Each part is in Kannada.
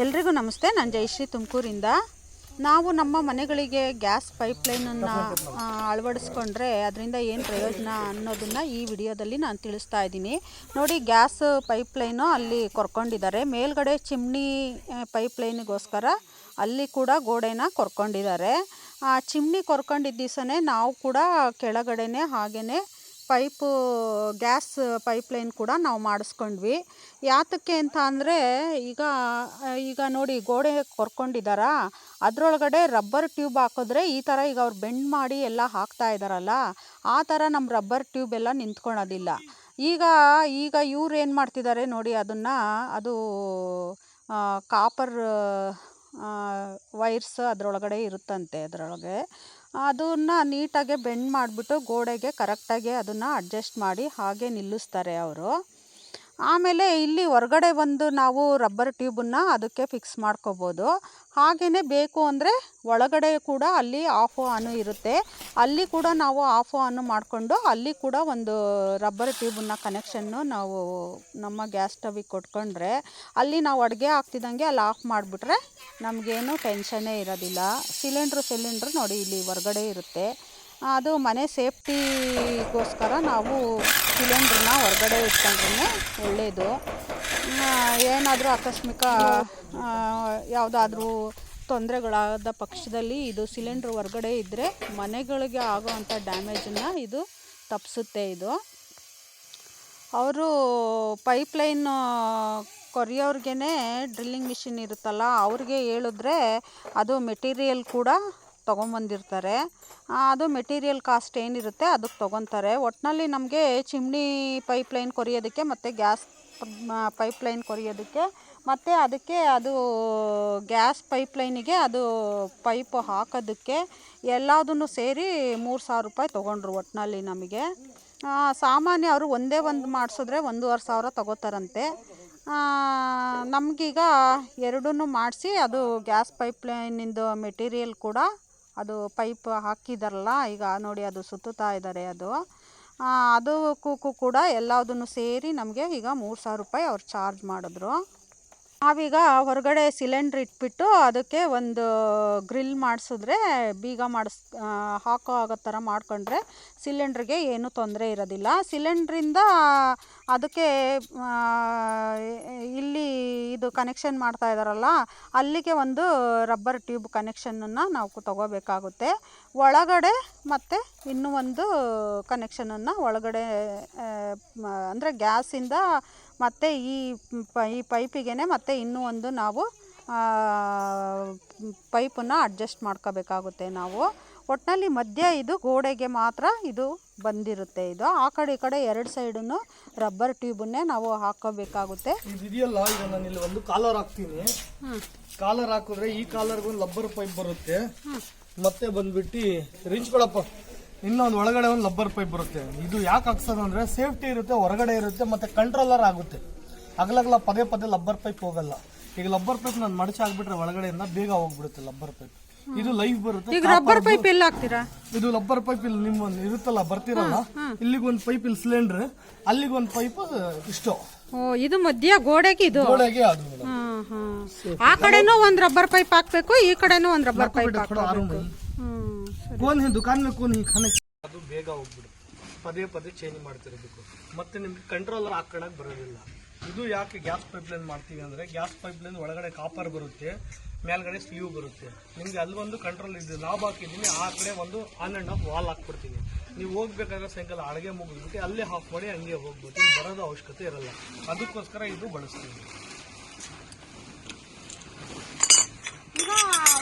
ಎಲ್ರಿಗೂ ನಮಸ್ತೆ. ನಾನು ಜಯಶ್ರೀ ತುಮಕೂರಿಂದ. ನಾವು ನಮ್ಮ ಮನೆಗಳಿಗೆ ಗ್ಯಾಸ್ ಪೈಪ್ಲೈನನ್ನು ಅಳವಡಿಸ್ಕೊಂಡ್ರೆ ಅದರಿಂದ ಏನು ಪ್ರಯೋಜನ ಅನ್ನೋದನ್ನು ಈ ವಿಡಿಯೋದಲ್ಲಿ ನಾನು ತಿಳಿಸ್ತಾ ಇದ್ದೀನಿ. ನೋಡಿ, ಗ್ಯಾಸ್ ಪೈಪ್ಲೈನು ಅಲ್ಲಿ ಕೊರ್ಕೊಂಡಿದ್ದಾರೆ. ಮೇಲ್ಗಡೆ ಚಿಮ್ನಿ ಪೈಪ್ಲೈನಿಗೋಸ್ಕರ ಅಲ್ಲಿ ಕೂಡ ಗೋಡೆನ ಕೊರ್ಕೊಂಡಿದ್ದಾರೆ. ಆ, ಚಿಮ್ನಿ ಕೊರ್ಕೊಂಡಿದ್ದ ದಿವಸನೇ ನಾವು ಕೂಡ ಕೆಳಗಡೆನೇ ಹಾಗೆಯೇ ಪೈಪು, ಗ್ಯಾಸ್ ಪೈಪ್ಲೈನ್ ಕೂಡ ನಾವು ಮಾಡಿಸ್ಕೊಂಡ್ವಿ. ಯಾತಕ್ಕೆ ಅಂತ ಅಂದರೆ, ಈಗ ಈಗ ನೋಡಿ ಗೋಡೆ ಕೊರ್ಕೊಂಡಿದ್ದಾರ ಅದರೊಳಗಡೆ ರಬ್ಬರ್ ಟ್ಯೂಬ್ ಹಾಕಿದ್ರೆ ಈ ಥರ ಈಗ ಅವ್ರು ಬೆಂಡ್ ಮಾಡಿ ಎಲ್ಲ ಹಾಕ್ತಾ ಇದ್ದಾರಲ್ಲ ಆ ಥರ ನಮ್ಮ ರಬ್ಬರ್ ಟ್ಯೂಬ್ ಎಲ್ಲ ನಿಂತ್ಕೊಳೋದಿಲ್ಲ. ಈಗ ಈಗ ಇವ್ರು ಏನು ಮಾಡ್ತಿದ್ದಾರೆ ನೋಡಿ ಅದನ್ನು, ಅದು ಕಾಪರ್ ವೈರ್ಸ್ ಅದರೊಳಗಡೆ ಇರುತ್ತಂತೆ ಅದರೊಳಗೆ. ಅದನ್ನು ನೀಟಾಗೆ ಬೆಂಡ್ ಮಾಡಿಬಿಟ್ಟು ಗೋಡೆಗೆ ಕರೆಕ್ಟಾಗಿ ಅದನ್ನು ಅಡ್ಜಸ್ಟ್ ಮಾಡಿ ಹಾಗೆ ನಿಲ್ಲಿಸ್ತಾರೆ ಅವರು. ಆಮೇಲೆ ಇಲ್ಲಿ ಹೊರ್ಗಡೆ ಒಂದು ನಾವು ರಬ್ಬರ್ ಟ್ಯೂಬನ್ನು ಅದಕ್ಕೆ ಫಿಕ್ಸ್ ಮಾಡ್ಕೋಬೋದು. ಹಾಗೆಯೇ ಬೇಕು ಅಂದರೆ ಒಳಗಡೆ ಕೂಡ ಅಲ್ಲಿ ಆಫ್ ಆನು ಇರುತ್ತೆ. ಅಲ್ಲಿ ಕೂಡ ನಾವು ಆಫ್ ಆನು ಮಾಡಿಕೊಂಡು ಅಲ್ಲಿ ಕೂಡ ಒಂದು ರಬ್ಬರ್ ಟ್ಯೂಬನ್ನು ಕನೆಕ್ಷನ್ನು ನಾವು ನಮ್ಮ ಗ್ಯಾಸ್ ಸ್ಟವಿಗೆ ಕೊಟ್ಕೊಂಡ್ರೆ ಅಲ್ಲಿ ನಾವು ಅಡುಗೆ ಆಗ್ತಿದ್ದಂಗೆ ಅಲ್ಲಿ ಆಫ್ ಮಾಡಿಬಿಟ್ರೆ ನಮಗೇನು ಟೆನ್ಷನ್ನೇ ಇರೋದಿಲ್ಲ. ಸಿಲಿಂಡ್ರು ಸಿಲಿಂಡ್ರು ನೋಡಿ ಇಲ್ಲಿ ಹೊರ್ಗಡೆ ಇರುತ್ತೆ. ಅದು ಮನೆ ಸೇಫ್ಟಿಗೋಸ್ಕರ ನಾವು ಸಿಲಿಂಡ್ರನ್ನ ಹೊರಗಡೆ ಇಟ್ಕೊಂಡ್ರೆ ಒಳ್ಳೆಯದು ಏನಾದರೂ ಆಕಸ್ಮಿಕ ಯಾವುದಾದ್ರೂ ತೊಂದರೆಗಳಾದ ಪಕ್ಷದಲ್ಲಿ ಇದು ಸಿಲಿಂಡ್ರ್ ಹೊರಗಡೆ ಇದ್ದರೆ ಮನೆಗಳಿಗೆ ಆಗೋವಂಥ ಡ್ಯಾಮೇಜನ್ನು ಇದು ತಪ್ಪಿಸುತ್ತೆ ಇದು. ಅವರು ಪೈಪ್ಲೈನ್ ಕೊರಿಯೋರ್ಗೇ ಡ್ರಿಲ್ಲಿಂಗ್ ಮಿಷಿನ್ ಇರುತ್ತಲ್ಲ, ಅವ್ರಿಗೆ ಹೇಳಿದ್ರೆ ಅದು ಮೆಟೀರಿಯಲ್ ಕೂಡ ತೊಗೊಂಬಂದಿರ್ತಾರೆ. ಅದು ಮೆಟೀರಿಯಲ್ ಕಾಸ್ಟ್ ಏನಿರುತ್ತೆ ಅದಕ್ಕೆ ತೊಗೊತಾರೆ. ಒಟ್ಟಿನಲ್ಲಿ ನಮಗೆ ಚಿಮ್ನಿ ಪೈಪ್ಲೈನ್ ಕೊರಿಯೋದಕ್ಕೆ ಮತ್ತು ಗ್ಯಾಸ್ ಪೈಪ್ಲೈನ್ ಕೊರಿಯೋದಕ್ಕೆ ಮತ್ತು ಅದಕ್ಕೆ ಅದು ಗ್ಯಾಸ್ ಪೈಪ್ಲೈನಿಗೆ ಅದು ಪೈಪ್ ಹಾಕೋದಕ್ಕೆ ಎಲ್ಲದನ್ನು ಸೇರಿ ಮೂರು ಸಾವಿರ ರೂಪಾಯಿ ತೊಗೊಂಡ್ರು ಒಟ್ಟಿನಲ್ಲಿ ನಮಗೆ. ಸಾಮಾನ್ಯ ಅವರು ಒಂದೇ ಒಂದು ಮಾಡಿಸಿದ್ರೆ ಒಂದೂವರೆ ಸಾವಿರ ತೊಗೋತಾರಂತೆ. ನಮಗೀಗ ಎರಡನ್ನೂ ಮಾಡಿಸಿ ಅದು ಗ್ಯಾಸ್ ಪೈಪ್ಲೈನಿಂದು ಮೆಟೀರಿಯಲ್ ಕೂಡ ಅದು ಪೈಪ್ ಹಾಕಿದಾರಲ್ಲ, ಈಗ ನೋಡಿ ಅದು ಸುತ್ತುತ್ತಾ ಇದ್ದಾರೆ ಅದು. ಅದಕ್ಕೂ ಕೂಡ ಎಲ್ಲದನ್ನು ಸೇರಿ ನಮಗೆ ಈಗ ಮೂರು ಸಾವಿರ ರೂಪಾಯಿ ಅವ್ರು ಚಾರ್ಜ್ ಮಾಡಿದ್ರು. ನಾವೀಗ ಹೊರಗಡೆ ಸಿಲಿಂಡ್ರ್ ಇಟ್ಬಿಟ್ಟು ಅದಕ್ಕೆ ಒಂದು ಗ್ರಿಲ್ ಮಾಡಿಸಿದ್ರೆ ಬೀಗ ಮಾಡಿಸ್ ಹಾಕೋ ಆಗೋ ಥರ ಮಾಡ್ಕೊಂಡ್ರೆ ಸಿಲಿಂಡ್ರಿಗೆ ಏನೂ ತೊಂದರೆ ಇರೋದಿಲ್ಲ. ಸಿಲಿಂಡ್ರಿಂದ ಅದಕ್ಕೆ ಇಲ್ಲಿ ಇದು ಕನೆಕ್ಷನ್ ಮಾಡ್ತಾ ಇದ್ದಾರಲ್ಲ ಅಲ್ಲಿಗೆ ಒಂದು ರಬ್ಬರ್ ಟ್ಯೂಬ್ ಕನೆಕ್ಷನನ್ನು ನಾವು ತಗೋಬೇಕಾಗುತ್ತೆ. ಒಳಗಡೆ ಮತ್ತು ಇನ್ನೂ ಒಂದು ಕನೆಕ್ಷನನ್ನು ಒಳಗಡೆ ಅಂದರೆ ಗ್ಯಾಸಿಂದ ಮತ್ತು ಈ ಪ ಈ ಪೈಪಿಗೇ ಮತ್ತು ಇನ್ನೂ ಒಂದು ನಾವು ಪೈಪನ್ನು ಅಡ್ಜಸ್ಟ್ ಮಾಡ್ಕೋಬೇಕಾಗುತ್ತೆ ನಾವು. ಒಟ್ಟಿನಲ್ಲಿ ಮಧ್ಯ ಇದು ಗೋಡೆಗೆ ಮಾತ್ರ ಇದು ಬಂದಿರುತ್ತೆ ಇದು. ಆ ಕಡೆ ಈ ಕಡೆ ಎರಡು ಸೈಡನ್ನು ರಬ್ಬರ್ ಟ್ಯೂಬನ್ನೇ ನಾವು ಹಾಕೋಬೇಕಾಗುತ್ತೆ. ಇದೆಯಲ್ಲ ಈಗ ನಾನು ಇಲ್ಲಿ ಒಂದು ಕಾಲರ್ ಹಾಕ್ತೀನಿ. ಕಾಲರ್ ಹಾಕಿದ್ರೆ ಈ ಕಾಲರ್ಗೂ ಒಂದು ಲಬ್ಬರ್ ಪೈಪ್ ಬರುತ್ತೆ. ಮತ್ತೆ ಬಂದ್ಬಿಟ್ಟು ರಿಂಚ್ ಇನ್ನೊಂದು ಒಳಗಡೆ ಒಂದು ಲಬ್ಬರ್ ಪೈಪ್ ಬರುತ್ತೆ. ಇದು ಯಾಕೆ ಹಾಕ್ಸೋದು ಅಂದರೆ ಸೇಫ್ಟಿ ಇರುತ್ತೆ ಹೊರಗಡೆ ಇರುತ್ತೆ ಮತ್ತೆ ಕಂಟ್ರೋಲರ್ ಆಗುತ್ತೆ. ಅಗಲಗಲ ಪದೇ ಪದೇ ಲಬ್ಬರ್ ಪೈಪ್ ಹೋಗಲ್ಲ. ಈಗ ಲಬ್ಬರ್ ಪೈಪ್ ನಾನು ಮಡಚಿ ಹಾಕ್ಬಿಟ್ರೆ ಒಳಗಡೆಯಿಂದ ಬೇಗ ಹೋಗ್ಬಿಡುತ್ತೆ ಲಬ್ಬರ್ ಪೈಪ್. ಇದು ಲೈಫ್ ಬರುತ್ತೆ. ಈಗ ರಬ್ಬರ್ ಪೈಪ್ ಎಲ್ಲ ಹಾಕ್ತೀರಾ? ಇದು ಲಬ್ಬರ್ ಪೈಪ್ ಇಲ್ಲಿ ನಿಮ್ಮ ಇರುತ್ತಲ್ಲ ಬರ್ತಿರಲ್ಲ? ಇಲ್ಲಿಗೊಂದು ಪೈಪ್ ಇಲ್ಲಿ ಸಿಲಿಂಡರ್ ಅಲ್ಲಿಗೊಂದು ಪೈಪ್ ಇಷ್ಟು. ಓ ಇದು ಮಧ್ಯ ಗೋಡೆಗೆ ಇದು? ಗೋಡೆಗೆ ಅದು. ಆ ಕಡೆನೂ ಒಂದು ರಬ್ಬರ್ ಪೈಪ್ ಹಾಕ್ಬೇಕು ಈ ಕಡೆನೂ ಒಂದು ರಬ್ಬರ್ ಪೈಪ್ ಹಾಕ್ಬೇಕು ಕೋನ್ ದುಕಾನ್ ಮೇ ಕೋನ್ ಹಿ, ಖಾನೆ ಅದು ಬೇಗ ಹೋಗ್ಬಿಡುತ್ತೆ. ಪದೇ ಪದೇ ಚೇಂಜ್ ಮಾಡ್ತಿರಬೇಕು ಮತ್ತೆ ನಿಮ್ಗೆ ಕಂಟ್ರೋಲರ್ ಹಾಕೊಳಕ್ ಬರೋದಿಲ್ಲ. ಇದು ಯಾಕೆ ಗ್ಯಾಸ್ ಪೈಪ್ಲೈನ್ ಮಾಡ್ತೀವಿ ಅಂದ್ರೆ ಗ್ಯಾಸ್ ಪೈಪ್ಲೈನ್ ಒಳಗಡೆ ಕಾಪರ್ ಬರುತ್ತೆ, ಮೇಲ್ಗಡೆ ಸ್ಲೀವ್ ಬರುತ್ತೆ. ನಿಮ್ಗೆ ಅಲ್ಲಿ ಒಂದು ಕಂಟ್ರೋಲ್ ಇದೆ ಲಾಬ್ ಹಾಕಿದ್ದೀನಿ, ಆ ಕಡೆ ಒಂದು ಆನ್ ಅಂಡ್ ಆಫ್ ವಾಲ್ ಹಾಕ್ಬಿಡ್ತೀನಿ. ನೀವು ಹೋಗ್ಬೇಕಾದ್ರೆ ಸಾಯಂಕಾಲ ಅಡುಗೆ ಮುಗಿದ್ಬಿಟ್ಟು ಅಲ್ಲೇ ಹಾಫ್ ಮಾಡಿ ಹಂಗೆ ಹೋಗ್ಬಿಟ್ಟು ಬರೋದು ಅವಶ್ಯಕತೆ ಇರಲ್ಲ. ಅದಕ್ಕೋಸ್ಕರ ಇದು ಬಳಸ್ತೀವಿ ಈಗ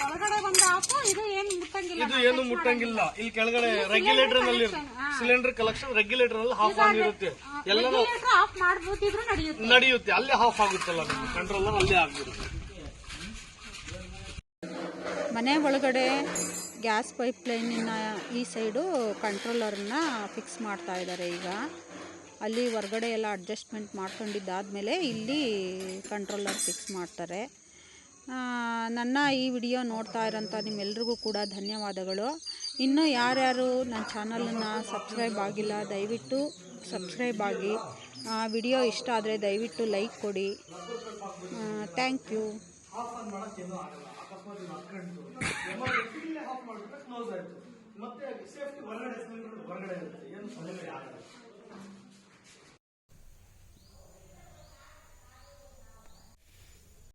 ಒಳಗಡೆ ಒಂದು ಹಾಕು ಇದು ಏನು ಮುಟ್ಟಂಗಿಲ್ಲ ಇದು ಏನು ಮುಟ್ಟಂಗಿಲ್ಲ. ಇಲ್ಲಿ ಕೆಳಗಡೆ ರೆಗ್ಯುಲೇಟರ್ನಲ್ಲಿ ಸಿಲಿಂಡರ್ ಕಲೆಕ್ಷನ್ ರೆಗ್ಯುಲೇಟರ್ನಲ್ಲಿ ಹಾಫ್ ಆಗಿರುತ್ತೆ ಇರುತ್ತೆ. ಎಲ್ಲನೂ ಆಫ್ ಮಾಡ್ಬೋದಿದ್ರು ನಡೆಯುತ್ತೆ. ನಡೆಯುತ್ತೆ. ಅಲ್ಲೇ ಹಾಫ್ ಆಗುತ್ತಲ್ಲ ನಿಮ್ಗೆ? ಕಂಟ್ರೋಲರ್ ಅಲ್ಲೇ ಆಗಿರುತ್ತೆ ಮನೆ ಒಳಗಡೆ ಗ್ಯಾಸ್ ಪೈಪ್ ಲೈನಿನ ಈ ಸೈಡು ಕಂಟ್ರೋಲರ್ನ ಫಿಕ್ಸ್ ಮಾಡ್ತಾ ಇದ್ದಾರೆ ಈಗ. ಅಲ್ಲಿ ಹೊರಗಡೆ ಎಲ್ಲ ಅಡ್ಜಸ್ಟ್ಮೆಂಟ್ ಮಾಡ್ಕೊಂಡಿದ್ದಾದಮೇಲೆ ಇಲ್ಲಿ ಕಂಟ್ರೋಲರ್ ಫಿಕ್ಸ್ ಮಾಡ್ತಾರೆ. ನನ್ನ ಈ ವಿಡಿಯೋ ನೋಡ್ತಾ ಇರೋಂಥ ನಿಮ್ಮೆಲ್ರಿಗೂ ಕೂಡ ಧನ್ಯವಾದಗಳು. ಇನ್ನೂ ಯಾರ್ಯಾರು ನನ್ನ ಚಾನಲನ್ನು ಸಬ್ಸ್ಕ್ರೈಬ್ ಆಗಿಲ್ಲ, ದಯವಿಟ್ಟು ಸಬ್ಸ್ಕ್ರೈಬ್ ಆಗಿ. ವಿಡಿಯೋ ಇಷ್ಟ ಆದರೆ ದಯವಿಟ್ಟು ಲೈಕ್ ಕೊಡಿ. Thank you. ಮತ್ತೆ ಸೇಫ್ಟಿ ಹೊರಗಡೆ ಹೊರಗಡೆ ಇರುತ್ತೆ. ಏನು ಆಗಲ್ಲ